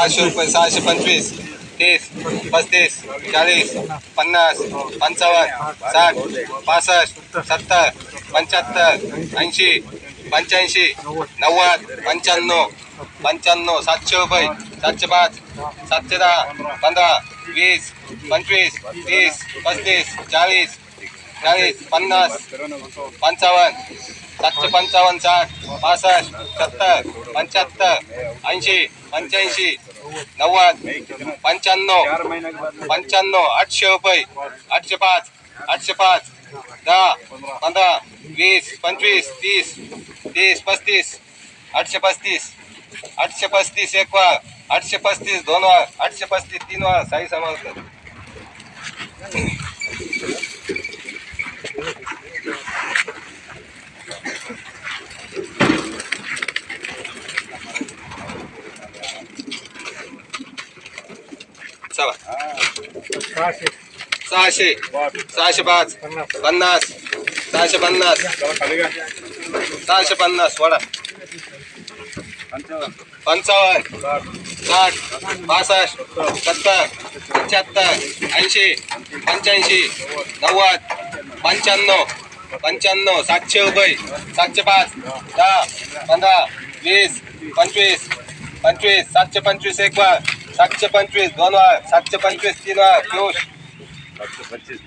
सहाशे रुपये सहाशे पंचवीस तीस पस्तीस चाळीस पन्नास पंचावन्न साठ पासष्ट सत्तर पंच्याहत्तर ऐंशी पंच्याऐंशी नव्वद पंच्याण्णव पंच्याण्णव सातशे रुपये सातशे पाच सातशे दहा पंधरा वीस पंचवीस तीस पस्तीस चाळीस चाळीस पन्नास पंचावन्न सातशे पंचावन्न साठ पासष्ट सत्तर पंच्याहत्तर ऐंशी पंच्याऐंशी नव्वद पंच्याण्णव पंच्याण्णव आठशे रुपये आठशे पाच आठशे पाच दहा पंधरा वीस पंचवीस तीस तीस पस्तीस आठशे पस्तीस आठशे पस्तीस एक वार आठशे पस्तीस दोन वार आठशे पस्तीस तीन वार साई समावत सहाशे. सहाशे. पाच. पन्नास. सहाशे पन्नास. सहाशे पन्नास. वडा पंचावन्न. साठ. पासष्ट. सत्तर. पंच्याहत्तर. ऐंशी. पंच्याऐंशी. नव्वद. पंच्याण्णव. पंच्याण्णव. सातशे रुपये. सातशे पाच. दहा. पंधरा. वीस. पंचवीस. पंचवीस. सातशे पंचवीस. एक वार सातशे पंचवीस दोन वार सातशे पंचवीस तीन वार पियुष पंचवीस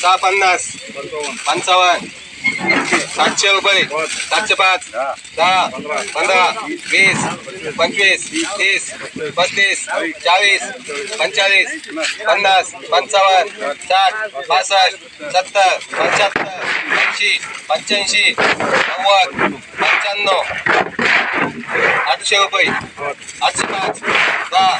सहा पन्नास पंचावन्न. सातशे रुपये सातशे पाच दहा पंधरा वीस पंचवीस तीस पस्तीस चाळीस पंचेचाळीस पन्नास पंचावन्न साठ पासष्ट सत्तर पंच्याहत्तर ऐंशी पंच्याऐंशी नव्वद पंच्याण्णव. आठशे रुपये. आठशे पाच दहा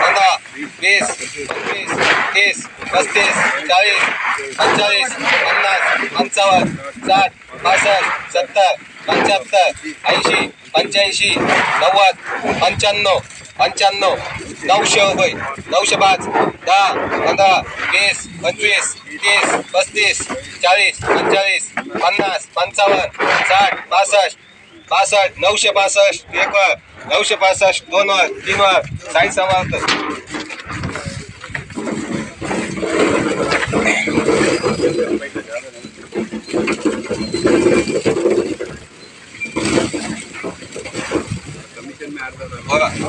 पंधरा वीस पंचवीस तीस पस्तीस चाळीस पंचेचाळीस पन्नास पंचावन्न साठ पासष्ट सत्तर पंच्याहत्तर ऐंशी पंच्याऐंशी नव्वद पंच्याण्णव पंच्याण्णव नऊशे रुपये नऊशे पाच दहा पंधरा वीस पंचवीस तीस पस्तीस चाळीस पंचेचाळीस पन्नास पंचावन्न साठ पासष्ट पासष्ट नऊशे पासष्ट एक नऊशे पासष्ट दोन वर तीन वर साई समाप्त.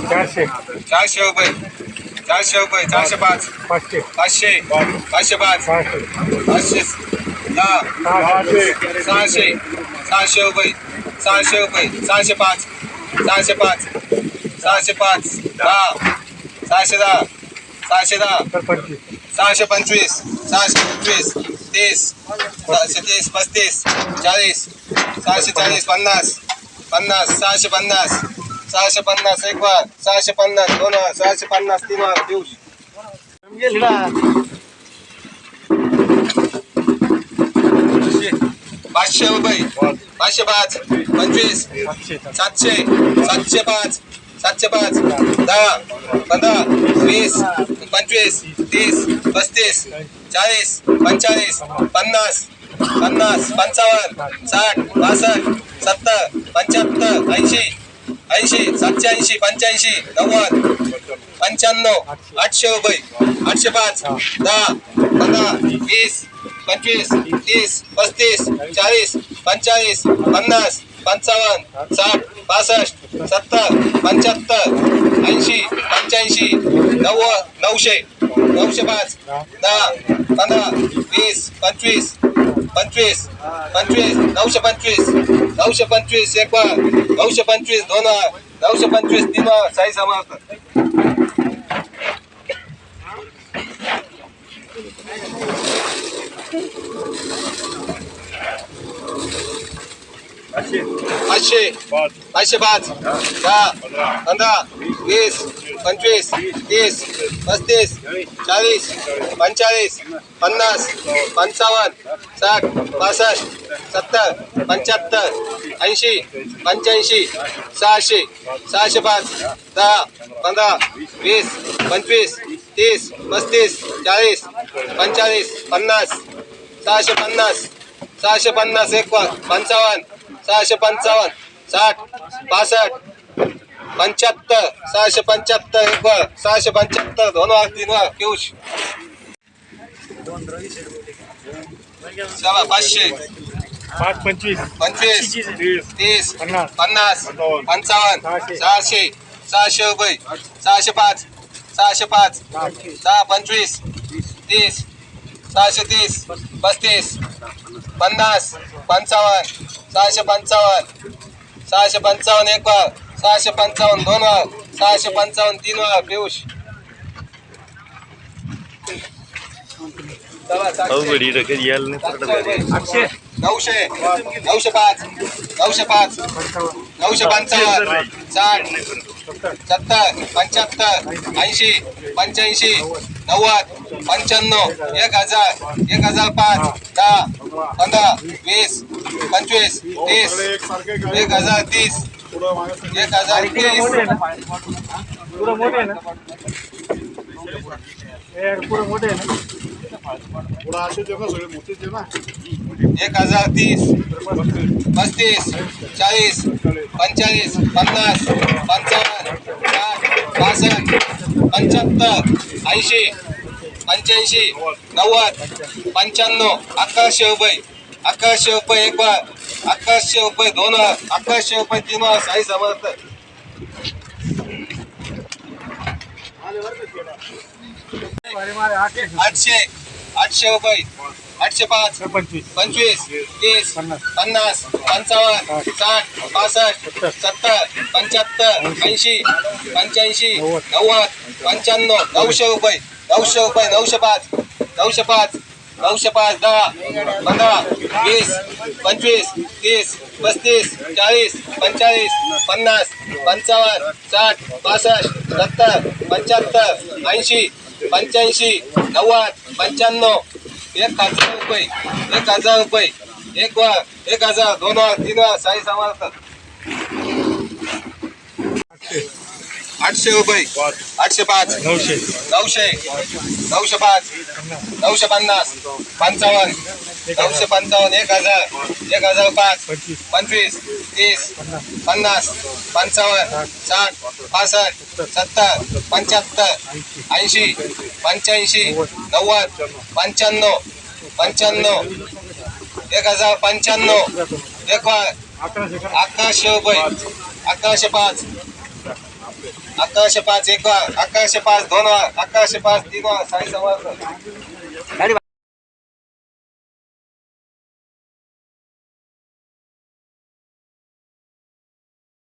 चारशे. चारशे रुपये. चारशे रुपये. चारशे पाच. पाचशे. पाचशे. पाचशे पाच. पाचशे. सहाशे. सहाशे. रुपये. सहाशे रुपये. सहाशे पाच. सहाशे पाच. सहाशे पाच. दहा. सहाशे दहा. सहाशे दहा. सहाशे पंचवीस सहाशे पंचवीस तीस सहाशे तीस पस्तीस चाळीस सहाशे चाळीस पन्नास पन्नास सहाशे पन्नास सहाशे पन्नास एक वार सहाशे पन्नास दोन वार सहाशे पन्नास तीन वार दिवस पाचशे रुपये पाचशे पाच पंचवीस सातशे सातशे पाच सातशे पाच दहा पंधरा वीस पंचवीस तीस पस्तीस चाळीस पंचेचाळीस पन्नास पन्नास पंचावन्न साठ पासष्ट सत्तर पंच्याहत्तर ऐंशी ऐंशी सातशे ऐंशी पंच्याऐंशी नव्वद पंच्याण्णव आठशे रुपये आठशे पाच दहा पंधरा वीस पंचवीस तीस पस्तीस चाळीस पंचाळीस पन्नास पंचावन्न साठ पासष्ट सत्तर पंच्याहत्तर ऐंशी पंच्याऐंशी नव्वद नऊशे नऊशे पाच दहा पंधरा वीस पंचवीस पंचवीस पंचवीस नऊशे पंचवीस नऊशे पंचवीस एक नऊशे पंचवीस दोन नऊशे पंचवीस तीन साई समाप्त पाचशे. पाचशे पाच. दहा. पंधरा. वीस. पंचवीस. तीस. पस्तीस. चाळीस. पंचेचाळीस पन्नास. पंचावन्न. साठ. पासष्ट. सत्तर. पंच्याहत्तर. ऐंशी. पंच्याऐंशी. सहाशे. सहाशे पाच. दहा. पंधरा. वीस. पंचवीस. तीस. पस्तीस. चाळीस. पंचेचाळीस पन्नास. सहाशे पन्नास. सहाशे पन्नास. एक पंचावन्न. सहाशे पंचावन्न साठ पासष्ट पंच्याहत्तर सहाशे पंच्याहत्तर एक वर सहाशे पंच्याहत्तर दोन वर तीन वर पियुष सव्वा पाचशे. पाच पंचवीस. पंचवीस तीस. पन्नास. पन्नास पंचावन्न. सहाशे सहाशे रुपये सहाशे पाच सहाशे पाच सहा पंचवीस तीस सहाशे तीस पस्तीस पन्नास पंचावन्न सहाशे पंचावन्न. सहाशे पंचावन्न एक वर सहाशे पंचावन्न दोन वर सहाशे पंचावन्न तीन वर पियुष चला, सातशे. अवघड इथं कधी यायला नाही. आठशे. नऊशे. नऊशे पाच. नऊशे पाच. नऊशे पंचावन्न. साठ. सत्तर. पंच्याहत्तर. ऐंशी. पंच्याऐंशी. नव्वद. पंच्याण्णव. एक हजार. एक हजार पाच. दहा. पंधरा. वीस. पंचवीस. तीस. एक हजार तीस. एक हजार तीस. मोठे आहे ना मोठे ना? एक हजार तीस पस्तीस चाळीस पंचेचाळीस पन्नास पंचावन्न साठ पासष्ट पंच्याहत्तर ऐंशी पंच्याऐंशी नव्वद पंच्याण्णव अकराशे रुपये अकराशे रुपये एक बार अकराशे रुपये दोन अकराशे रुपये तीन वर साई समर्थ. आठशे आठशे रुपये. आठशे पाच. पंचवीस. पंचवीस. तीस. पन्नास. पंचावन्न. साठ. पासष्ट. सत्तर. पंच्याहत्तर. ऐंशी. पंच्याऐंशी. नव्वद. पंच्याण्णव. नऊशे रुपये. नऊशे रुपये. नऊशे पाच. नऊशे पाच. नऊशे पाच. दहा. पंधरा. वीस. पंचवीस. तीस. पस्तीस. चाळीस. पंचेचाळीस पन्नास. पंचावन्न. साठ. पासष्ट. सत्तर. पंच्याहत्तर. ऐंशी. पंच्याऐंशी नव्वद पंच्याण्णव एक हजार रुपये एक हजार रुपये एक वार एक हजार दोन वार तीन वार साई समर्थ. आठशे रुपये. आठशे पाच. नऊशे. नऊशे. नऊशे पाच. नऊशे पन्नास. पंचावन्न. नऊशे पंचावन्न. एक हजार. एक हजार पाच. पंचवीस. तीस. पन्नास. पंचावन्न. साठ. पासष्ट. सत्तर. पंच्याहत्तर. ऐंशी. पंच्याऐंशी. नव्वद. पंच्याण्णव. पंच्याण्णव. एक हजार पंच्याण्णव. एक अकराशे रुपये. अकराशे पाच. अकराशे पाच एक वर अकराशे पाच दोन वर अकराशे पाच तीन वर साई समर्थ.